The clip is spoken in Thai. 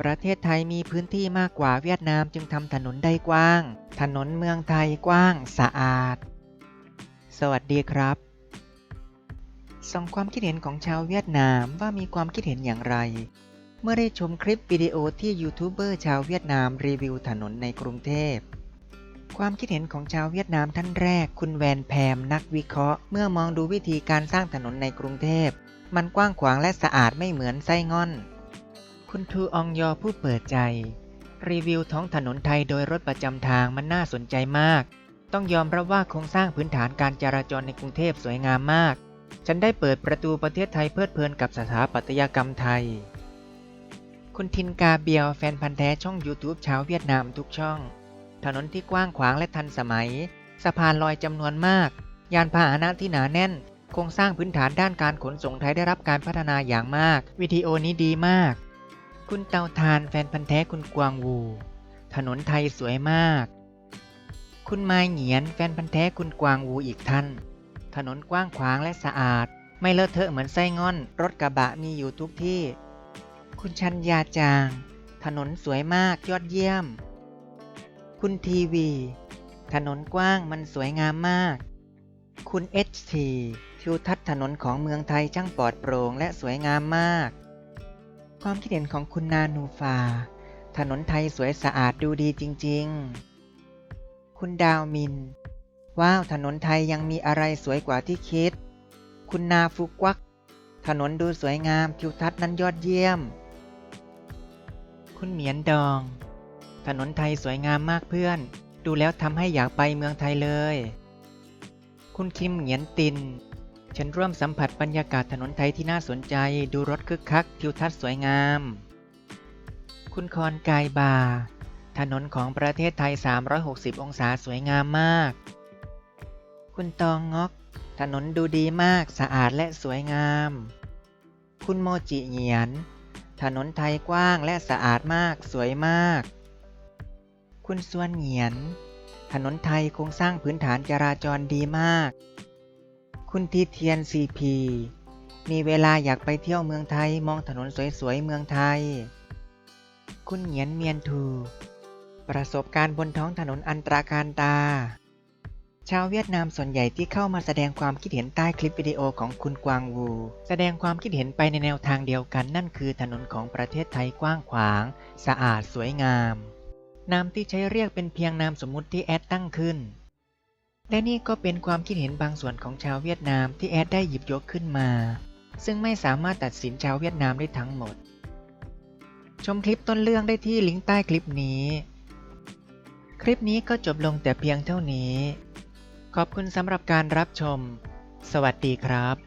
ประเทศไทยมีพื้นที่มากกว่าเวียดนามจึงทำถนนได้กว้าง ถนนเมืองไทยกว้างสะอาด สวัสดีครับส่งความคิดเห็นของชาวเวียดนามว่ามีความคิดเห็นอย่างไร เมื่อได้ชมคลิปวิดีโอที่ยูทูบเบอร์ชาวเวียดนามรีวิวถนนในกรุงเทพ ความคิดเห็นของชาวเวียดนามท่านแรก คุณแวนแพมนักวิเคราะห์ เมื่อมองดูวิธีการสร้างถนนในกรุงเทพ มันกว้างขวางและสะอาดไม่เหมือนไส้ง่อน คุณทูอองยอผู้เปิดใจ รีวิวท้องถนนไทยโดยรถประจำทางมันน่าสนใจมาก ต้องยอมรับว่าโครงสร้างพื้นฐานการจราจรในกรุงเทพสวยงามมาก ฉันได้เปิดประตูประเทศไทยเพลิดเพลินกับสถาปัตยกรรมไทย คุณทินกาเบียวแฟนพันธ์แท้ช่อง YouTube ชาวเวียดนามทุกช่อง ถนนที่กว้างขวางและทันสมัย สะพานลอยจำนวนมาก ยานพาหนะที่หนาแน่น โครงสร้างพื้นฐานด้านการขนส่งไทยได้รับการพัฒนาอย่างมาก วิดีโอนี้ดีมาก คุณเตาทานแฟนพันธ์แท้คุณกวางวู ถนนไทยสวยมาก คุณไมายเหงียนแฟนพันธ์แท้คุณกวางวูอีกท่าน ถนนกว้างขวางและสะอาด ไม่เลอะเทอะเหมือนไส้ง่อน รถกระบะมีอยู่ทุกที่ คุณชัญญาจาง ถนนสวยมากยอดเยี่ยม คุณทีวี ถนนกว้างมันสวยงามมาก คุณเอชทีทิวทัศน์ถนนของเมืองไทยช่างปลอดโปร่งและสวยงามมาก ความคิดเห็นของคุณนานูฟา ถนนไทยสวยสะอาดดูดีจริง ๆ คุณดาวมิน ว้าวถนนไทยยังมีอะไรสวยกว่าที่คิด คุณนาฟุกวัก ถนนดูสวยงามทิวทัศน์นั้นยอดเยี่ยม คุณเหมียนดอง ถนนไทยสวยงามมากเพื่อน ดูแล้วทำให้อยากไปเมืองไทยเลย คุณคิมเหงียนติน ฉันร่วมสัมผัสบรรยากาศถนนไทยที่น่าสนใจ ดูรถคึกคัก ทิวทัศน์สวยงาม คุณคอนกายบา ถนนของประเทศไทย 360 องศาสวยงามมาก คุณตองงอก ถนนดูดีมาก สะอาดและสวยงาม คุณโมจิเหงียน ถนนไทยกว้างและสะอาดมาก สวยมาก คุณส่วนเหงียน ถนนไทยโครงสร้างพื้นฐานจราจรดีมาก คุณทีเทียนซีพีมีเวลาอยากไปเที่ยวเมืองไทยมองถนนสวยๆเมืองไทย คุณเหงียนเมียนทู ประสบการณ์บนท้องถนนอันตราการตา ชาวเวียดนามส่วนใหญ่ที่เข้ามาแสดงความคิดเห็นใต้คลิปวิดีโอของคุณกวางวู แสดงความคิดเห็นไปในแนวทางเดียวกันนั่นคือถนนของประเทศไทยกว้างขวาง สะอาดสวยงาม นามที่ใช้เรียกเป็นเพียงนามสมมุติที่แอดตั้งขึ้น และนี่ก็เป็นความคิดเห็นบางส่วนของชาวเวียดนามที่แอดได้หยิบยกขึ้นมา ซึ่งไม่สามารถตัดสินชาวเวียดนามได้ทั้งหมด ชมคลิปต้นเรื่องได้ที่ลิงก์ใต้คลิปนี้ คลิปนี้ก็จบลงแต่เพียงเท่านี้ ขอบคุณสำหรับการรับชม สวัสดีครับ